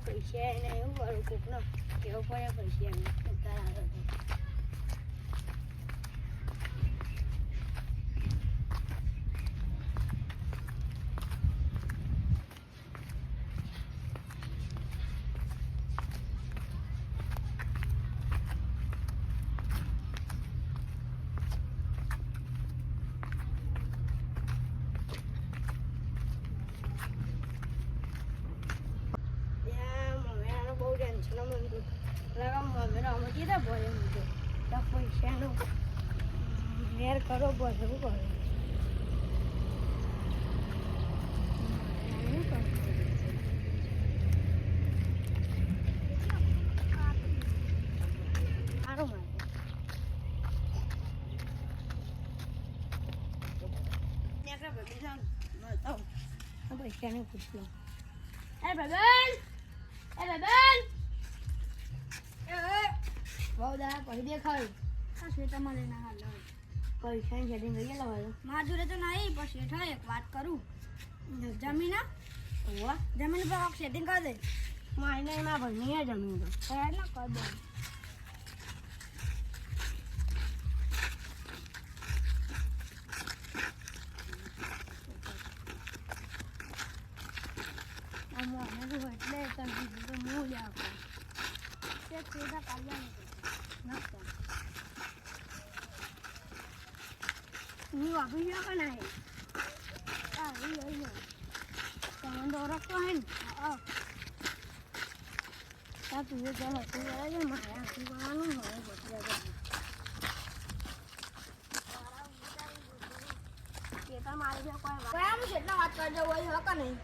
પૈસા એને એવું કરું કોકનો કેવો પડે પૈસા એને ઉધાર આવે તો. ત્યાં મમ્મીનું બહુ ટેન્શન મળતું લગા મમ્મીનો અમે કીધા ભરે મૂકે તો. પૈસાનું મેર કરો બસ શું કરો સારું મારે. ત્યાં આગળ બધી જાઉં મળતા હું. આ પૈસાને પૂછ લઉં એ બબન એ બબન બહુ દાદા પછી દેખાયું આ શ્વેતામાં લઈને હાલ હવે. પૈસાની સેટિંગ કરી લેવાનું મારા જોડે તો નહીં પણ શેઠા એક વાત કરું જમીન? ઓવા જમીન પર સેટિંગ કરી દે માઈને એમાં ભણી જમીન તો ખરા ના કર દે મને એટલે હું લે આપું તે શ્વેતા કાઢ્યા નહીં ના કર હું વાપરી શકો ને આ ઈ ઈ ઈ. તો ઓળખતો હે ને? હા તા તું એ ચાલ હતું છે, મારે આખું કરવાનું મારે પછી આગળ શેઠા મારી છે કોઈ વાત કયા હું વાત કરજો, હોય હક નહીં?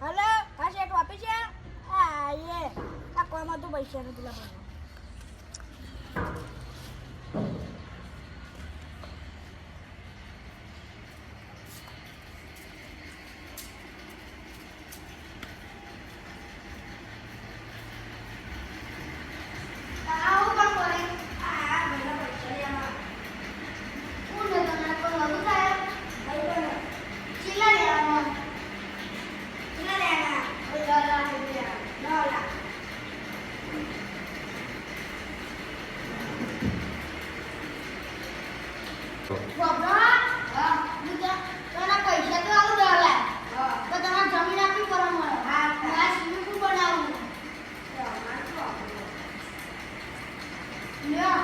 હલો હા શેઠ વાપી છે આ એ આ કોઈમાં તું પૈસા નથી લાવવાનું પૈસા તો આવું દોલા તો તમારે જમીન આપવી પડે મળે હા સ્વિમિંગ પુલ બનાવવું લ્યો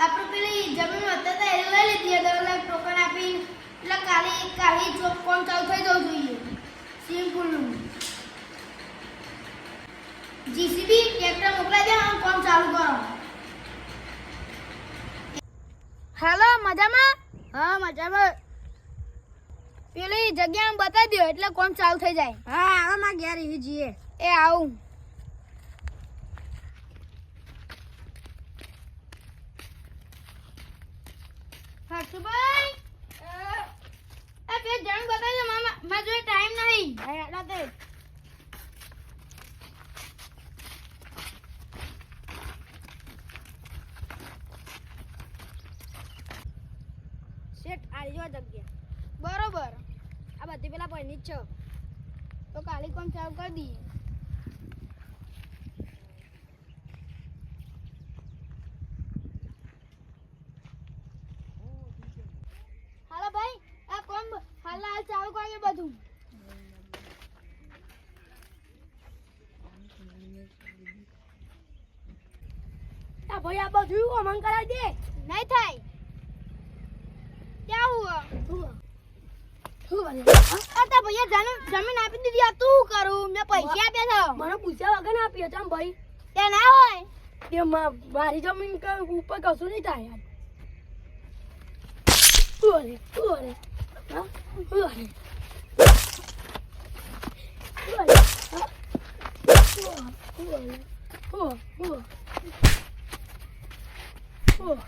આપણે પેલી જમીન હતા હતા એ લઈ લીધી હતી એટલે ટોકન આપી એટલે કાલી કાલી ચોક કોણ ચાલુ થઈ જવું જોઈએ સ્વિમિંગ પુલનું જીસીબી ટ્રેક્ટર મોકલાઈ દે હું કામ ચાલુ કરો. હેલો મજામાં? હા મજામાં. પેલી જગ્યા બતાવી દો એટલે કોણ ચાલુ થઈ જાય. હા હવે માં ઘેર એવી જઈએ. એ આવું. હર્ષભાઈ એ બે જણ મામા મારા જોડે ટાઈમ નહીં હા એટલા તે શેઠ આલી જો જગ્યા બરોબર આ બધી પેલા પૈની જ છે. તો કાલી કોમ ચાલુ કરી દઈએ. હાલો ભાઈ, આ ચાલુ કરીએ બધું. આ ભાઈ, આ બધું કરાવી દે. નહીં થાય. ક્યાં હુઆ જમીન આપી દીધી તું કરું? મેં પૈસા આપ્યા હતા મને પૂછ્યા વગર ના આપ્યા હતા ભાઈ? તે ના હોય. તે મારી જમીન ઉપર કશું નહીં થાય ઓરે oh.